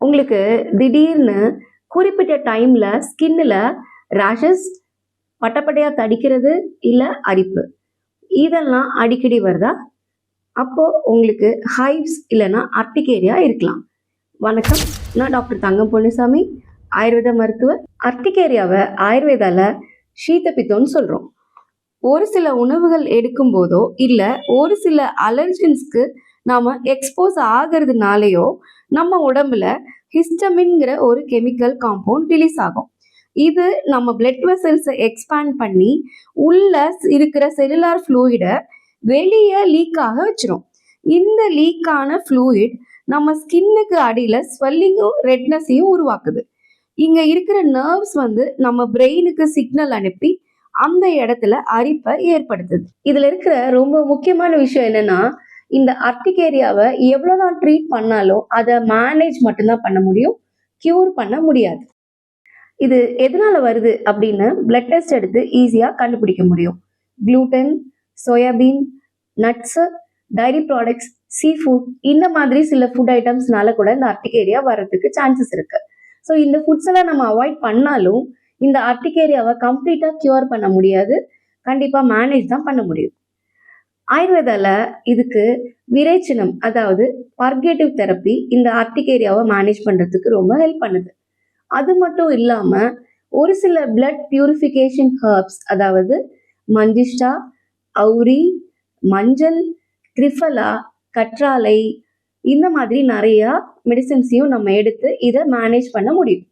உங்களுக்கு திடீர்னு குறிப்பிட்ட டைமில் ஸ்கின்னில் ரேஷஸ் பட்டப்பட்டையாக தடிக்கிறது இல்லை அரிப்பு? இதெல்லாம் அடிக்கடி வருதா? அப்போது உங்களுக்கு ஹைவ்ஸ் இல்லைன்னா அர்டிகேரியா இருக்கலாம். வணக்கம். நான் டாக்டர் தங்கம் பொன்னிசாமி ஆயுர்வேத மருத்துவர். அர்டிகேரியாவை ஆயுர்வேதாவில் ஷீதபித்தம்னு சொல்கிறோம் ஒரு சில உணவுகள் எடுக்கும் போதோ இல்லை ஒரு சில அலர்ஜன்ஸ்க்கு நாம் எக்ஸ்போஸ் ஆகிறதுனாலையோ நம்ம உடம்புல ஹிஸ்டமின்ங்கிற ஒரு கெமிக்கல் காம்பவுண்ட் ரிலீஸ் ஆகும். இது நம்ம பிளட் வெசல்ஸை எக்ஸ்பேண்ட் பண்ணி உள்ள இருக்கிற செல்லுலார் ஃப்ளூயிடை வெளியே லீக்காக வச்சிரும். இந்த லீக்கான ஃப்ளூயிட் நம்ம ஸ்கின்னுக்கு அடியில் ஸ்வெல்லிங்கும் ரெட்னஸையும் உருவாக்குது. இங்கே இருக்கிற நர்வ்ஸ் வந்து நம்ம பிரெயினுக்கு சிக்னல் அனுப்பி அந்த இடத்துல அரிப்பை ஏற்படுத்துது. இதில் இருக்கிற ரொம்ப முக்கியமான விஷயம் என்னன்னா இந்த அர்டிகேரியாவை எவ்வளவுதான் ட்ரீட் பண்ணாலும் அதை மேனேஜ் மட்டும்தான் பண்ண முடியும் கியூர் பண்ண முடியாது. இது எதனால வருது அப்படின்னு பிளட் டெஸ்ட் எடுத்து ஈஸியாக கண்டுபிடிக்க முடியும். Gluten soybean nuts dairy products sea food இந்த மாதிரி சில ஃபுட் ஐட்டம்ஸ்னால கூட இந்த அர்டிகேரியா வர்றதுக்கு சான்சஸ் இருக்கு. ஸோ இந்த ஃபுட்ஸ் எல்லாம் நம்ம அவாய்ட் பண்ணாலும் இந்த அர்டிகேரியாவை கம்ப்ளீட்டாக க்யூர் பண்ண முடியாது. கண்டிப்பாக மேனேஜ் தான் பண்ண முடியும். ஆயுர்வேதால இதுக்கு விரைச்சினம் அதாவது பர்கேட்டிவ் தெரப்பி இந்த ஆர்டிகேரியாவை மேனேஜ் பண்ணுறதுக்கு ரொம்ப ஹெல்ப் பண்ணுது. அது மட்டும் இல்லாமல் ஒரு சில பிளட் பியூரிஃபிகேஷன் ஹர்ப்ஸ் அதாவது மஞ்சிஷ்டா அவுரி மஞ்சள் த்ரிஃபலா கற்றாழை இந்த மாதிரி நிறையா மெடிசன்ஸையும் நம்ம எடுத்து இதை மேனேஜ் பண்ண முடியும்.